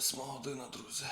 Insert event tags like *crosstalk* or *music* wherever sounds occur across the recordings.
Восьма година, друзі.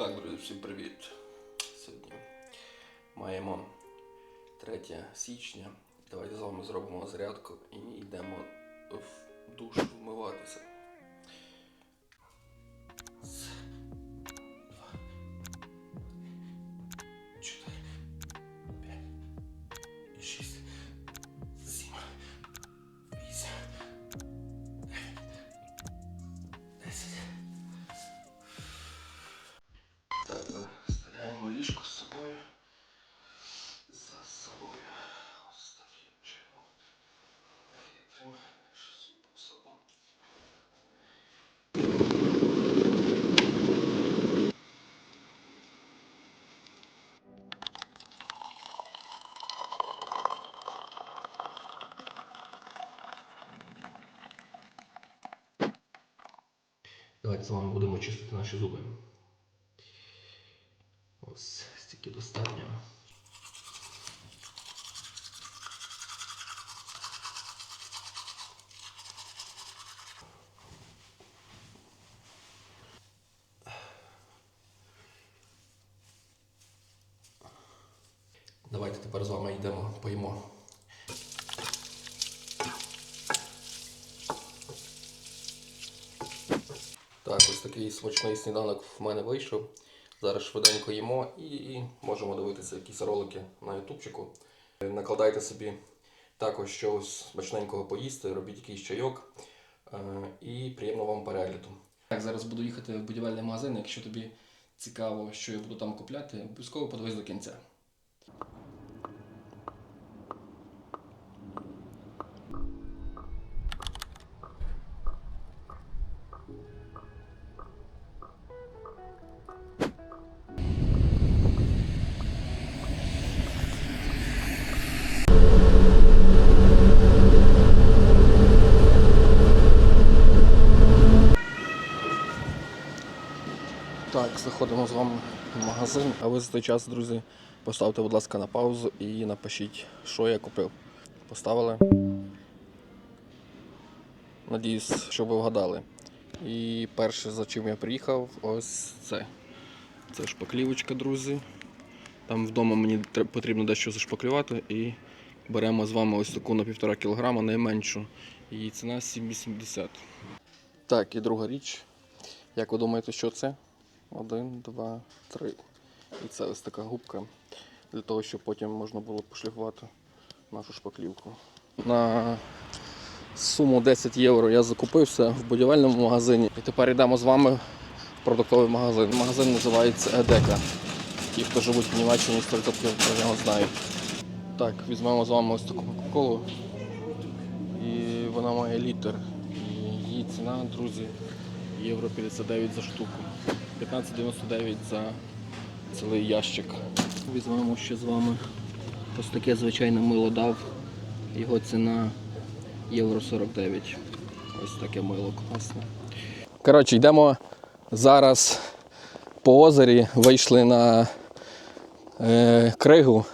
Так, друзі, всім привіт. Сьогодні маємо 3 січня. Давайте з вами зробимо зарядку і йдемо в душ вмиватися. Раз, два, чотири, п'ять, шість, сім, вісім, десять. Давайте з вами будемо чистити наші зуби. Ось стільки достатньо. Давайте тепер з вами йдемо, поїмо. Так, ось такий смачний сніданок в мене вийшов. Зараз швиденько їмо і можемо дивитися якісь ролики на ютубчику. Накладайте собі також щось смачненького поїсти, робіть якийсь чайок е, і приємного вам перегляду. Так, зараз буду їхати в будівельний магазин. Якщо тобі цікаво, що я буду там купляти, обов'язково подивись до кінця. Так, заходимо з вами в магазин. А ви за той час, друзі, поставте, будь ласка, на паузу і напишіть, що я купив. Поставили. Надіюсь, що ви вгадали. І перше, за чим я приїхав, ось це. Це шпаклівочка, друзі. Там вдома мені потрібно дещо зашпаклювати і беремо з вами ось таку на 1,5 кг, найменшу. Її ціна 7,80. Так, і друга річ. Як ви думаєте, що це? Один, два, три. І це ось така губка для того, щоб потім можна було пошліфувати нашу шпаклівку. На суму 10 євро я закупився в будівельному магазині. І тепер йдемо з вами в продуктовий магазин. Магазин називається Едека. Ті, хто живуть в Німеччині, 100% про нього знають. Так, візьмемо з вами ось таку кока-колу. І вона має літр. І її ціна, друзі, євро 59 за штуку. 15,99 за цілий ящик. Візьмемо ще з вами ось таке звичайне мило дав. Його ціна євро 49. Ось таке мило класне. Коротше, йдемо зараз по озері, вийшли на е, кригу.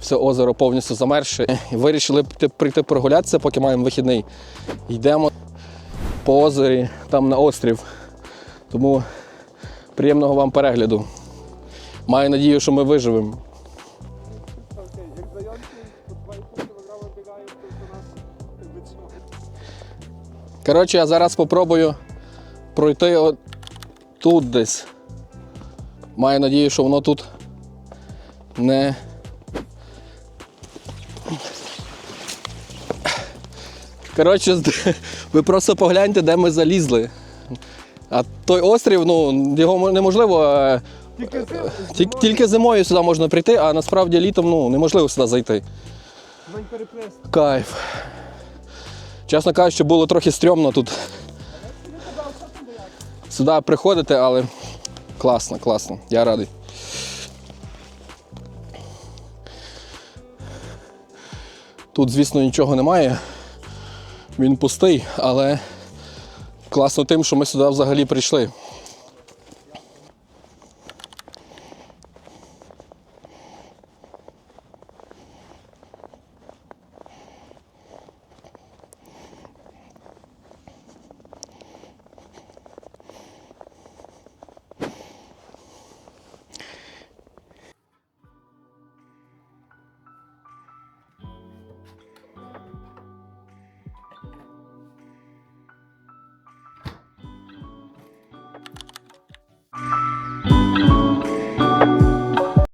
Все озеро повністю замерше. Вирішили прийти прогулятися, поки маємо вихідний. Йдемо по озері, там на острів. Тому приємного вам перегляду. Маю надію, що ми виживемо. Okej, jak zający po 2,5 kg biegają, to do nas wytrzymają. Коротше, я зараз спробую пройти от тут десь. Маю надію, що воно тут не. Коротше, *laughs* ви просто погляньте, де ми залізли. А той острів, ну, його неможливо. е, Тільки зим, Тільки, тільки зимою сюди можна прийти, а насправді літом ну, неможливо сюди зайти. Кайф. Чесно кажучи, було трохи стрьомно тут. сюди приходити, але класно, класно. Я радий. Тут, звісно, нічого немає. Він пустий, але класно тим, що ми сюди взагалі прийшли.